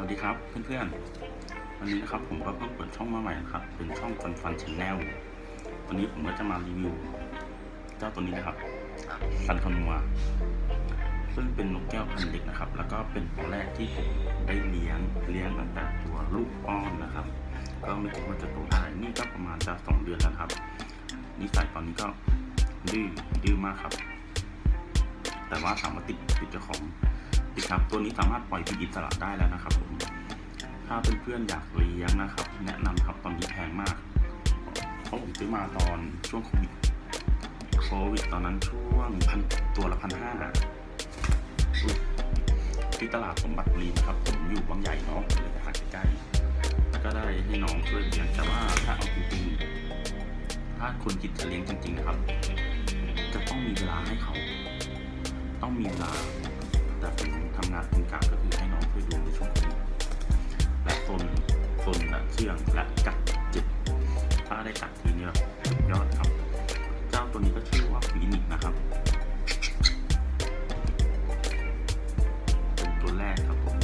สวัสดีครับเพื่อนๆ วันนี้นะครับผมก็เพิ่งเปิดช่องมาใหม่นะครับ เป็นช่องฟันฟันชแนลวันนี้ผมก็จะมารีวิว เจ้าตัวนี้นะครับซันคานัวซึ่งเป็นนกแก้วพันธุ์เด็กนะครับ แล้วก็เป็นตัวแรกที่ผมได้เลี้ยงเลี้ยงตั้งแต่ตัวลูกป้อนนะครับ ก็ไม่คิดว่าจะโตได้นี่ก็ประมาณจะสองเดือนแล้วครับนิสัยตอนนี้ก็ดื้อดื้อมากครับ แต่ว่าถามว่าติดติดเจ้าของ ติครับ ตัวนี้สามารถปล่อยเป็นอิสระได้แล้วนะครับผมถ้าเพื่อนๆอยากเลี้ยงนะครับ แนะนำครับตอนนี้แพงมากเพราะผมซื้อมาตอนช่วงโควิดโควิดตอนนั้นช่วงพันตัวละพันห้าที่ตลาดสมบัติรีนะครับ ผมอยู่บางใหญ่เนาะเลยไปหาใกล้ๆก็ได้ให้น้องช่วยเลี้ยงแต่ว่าถ้าเอาจริงๆถ้าคนคิดจะเลี้ยงจริงๆนะครับ จะต้องมีเวลาให้เขา ต้องมีเวลา แต่ผมทำงานเป็นกะก็คือให้น้องช่วยดูในช่วงโควิดและตนตนและเชื่องและกัดจิต ถ้าได้กัดทีนี้แบบสุดยอดครับ เจ้าตัวนี้ก็ชื่อว่าฟีนิกนะครับเป็นตัวแรกครับผม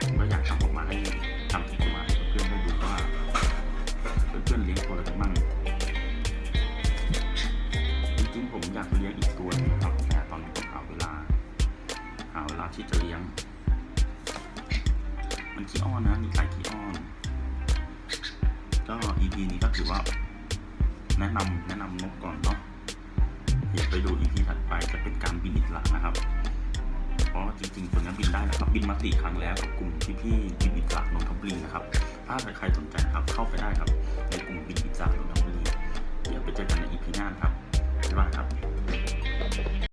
ผมก็อยากทำออกมาให้ทำคลิปออกมาให้เพื่อนได้ดูว่าเพื่อนเลี้ยงตัวอะไรกันบ้างจริงๆผมอยากเลี้ยงอีกตัวนึง ที่จะเลี้ยง มันขี้อ้อนนะมีสายขี้อ้อน ก็ EP นี้ก็ถือว่า แนะนำแนะนำนกก่อนเนาะเดี๋ยวไปดู EP ถัดไปจะเป็นการบินอิสระนะครับเพราะจริงๆตัวนี้บินได้นะครับบินมาสี่ครั้งแล้วกับกลุ่มพี่ๆบินอิสระนนทบุรีนะครับ ถ้าใครสนใจครับเข้าไปได้ครับ ในกลุ่มบินอิสระนนทบุรีเดี๋ยวไปเจอ